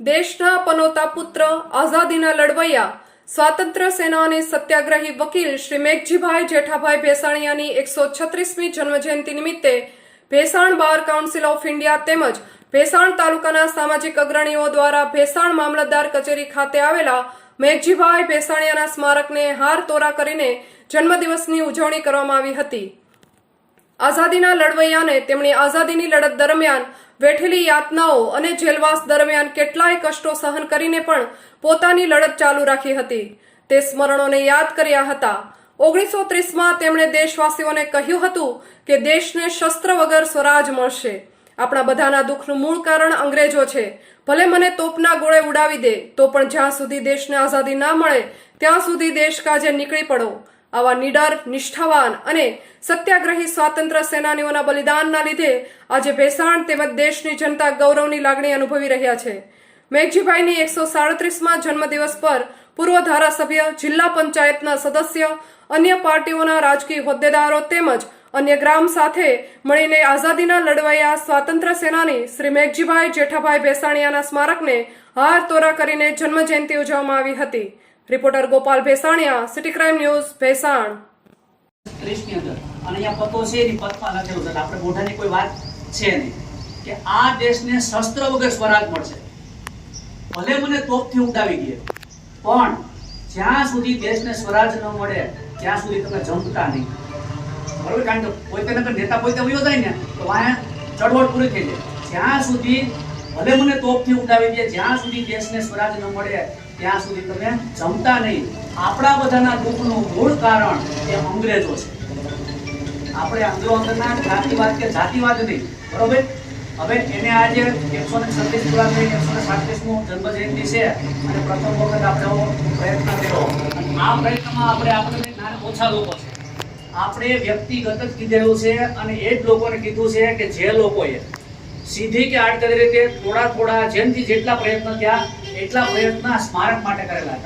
દેશના પનોતા પુત્ર આઝાદીના લડવૈયા સ્વાતંત્ર્ય સેનાની સત્યાગ્રહી વકીલ શ્રી મેઘજીભાઈ જેઠાભાઈ ભેસાણીયાની એકસો છત્રીસમી જન્મજયંતિ નિમિત્તે Bhesan bar council of India તેમજ ભેસાણ તાલુકાના સામાજિક અગ્રણીઓ દ્વારા ભેસાણ મામલતદાર કચેરી ખાતે આવેલા મેઘજીભાઈ ભેસાણીયાના સ્મારકને હાર તોરા કરીને જન્મદિવસની ઉજવણી કરવામાં આવી હતી. આઝાદીના લડવૈયાને તેમણે આઝાદીની લડત દરમિયાન વેઠેલી યાતનાઓ અને જેલવાસ દરમિયાન કેટલાય કષ્ટો સહન કરીને પણ પોતાની લડત ચાલુ રાખી હતી. તે સ્મરણોને યાદ કર્યા હતા. ઓગણીસો ત્રીસમાં તેમણે દેશવાસીઓને કહ્યું હતું કે દેશને શસ્ત્ર વગર સ્વરાજ મળશે. આપણા બધાના દુઃખનું મૂળ કારણ અંગ્રેજો છે. ભલે મને તોપના ગોળે ઉડાવી દે, તો પણ જ્યાં સુધી દેશને આઝાદી ના મળે, ત્યાં સુધી દેશ કાજે નીકળી પડો. આવા નીડર, નિષ્ઠાવાન અને સત્યાગ્રહી સ્વાતંત્ર્ય સેનાનીઓના બલિદાનના લીધે આજે ભેસાણ તેમજ દેશની જનતા ગૌરવની લાગણી અનુભવી રહ્યા છે. મેઘજીભાઈની એકસો સાડત્રીસમાં જન્મદિવસ પર પૂર્વ ધારાસભ્ય, જિલ્લા પંચાયતના સદસ્ય, અન્ય પાર્ટીઓના રાજકીય હોદ્દેદારો તેમજ અન્ય ગ્રામ સાથે મળીને આઝાદીના લડવૈયા સ્વાતંત્ર્ય સેનાની શ્રી મેઘજીભાઈ જેઠાભાઈ ભેસાણીયાના સ્મારકને હાર તોરા કરીને જન્મજયંતિ ઉજવવામાં આવી હતી. Reporter Gopal Bhesaniya, city crime news, Bhesan. અને અહીંયા પતો છે એની પથમાં લખેલું છે આપણે મોઢાની કોઈ વાત છે નહીં. કે આ દેશને શસ્ત્ર વગર સ્વરાજ મળશે. ભલે મને તોપથી ઉડાવી ગયે પણ જ્યાં સુધી દેશને સ્વરાજ ન મળે, ત્યાં સુધી તમે જમતા નહીં. બરોબર? કારણ કે કોઈ કોઈ નેતા પોતે વયો જાય ને, તો વાયા ચળવળ પૂરી થઈ જાય. જ્યાં સુધી ભલે મને તોપથી ઉડાવી દે, જ્યાં સુધી દેશને સ્વરાજ ન મળે ત્યાં સુધી તમે જમતા નહીં. આપણા બધાના દુઃખનું મૂળ કારણ એ અંગ્રેજો છે. આપણે અંદરો અંદરના જાતિવાદ કે જાતિવાદ નહીં. બરોબર? હવે એને આજે એકસો ને છત્રીસ પૂરા થઈ એકસો ને સાડત્રીસમું જન્મજયંતિ છે અને પ્રથમ વખત આપણે પ્રયત્ન કર્યો આ પ્રયત્નમાં આપણે આપણે નાના ઓછા લોકો છે. આપણે વ્યક્તિગત જ કીધેલું છે અને એ જ લોકોને કીધું છે કે જે લોકોએ સીધી કે આડકરી રીતે થોડા થોડા જેમથી જેટલા પ્રયત્ન થયા એટલા પ્રયત્ન સ્મારક માટે કરેલા હતા.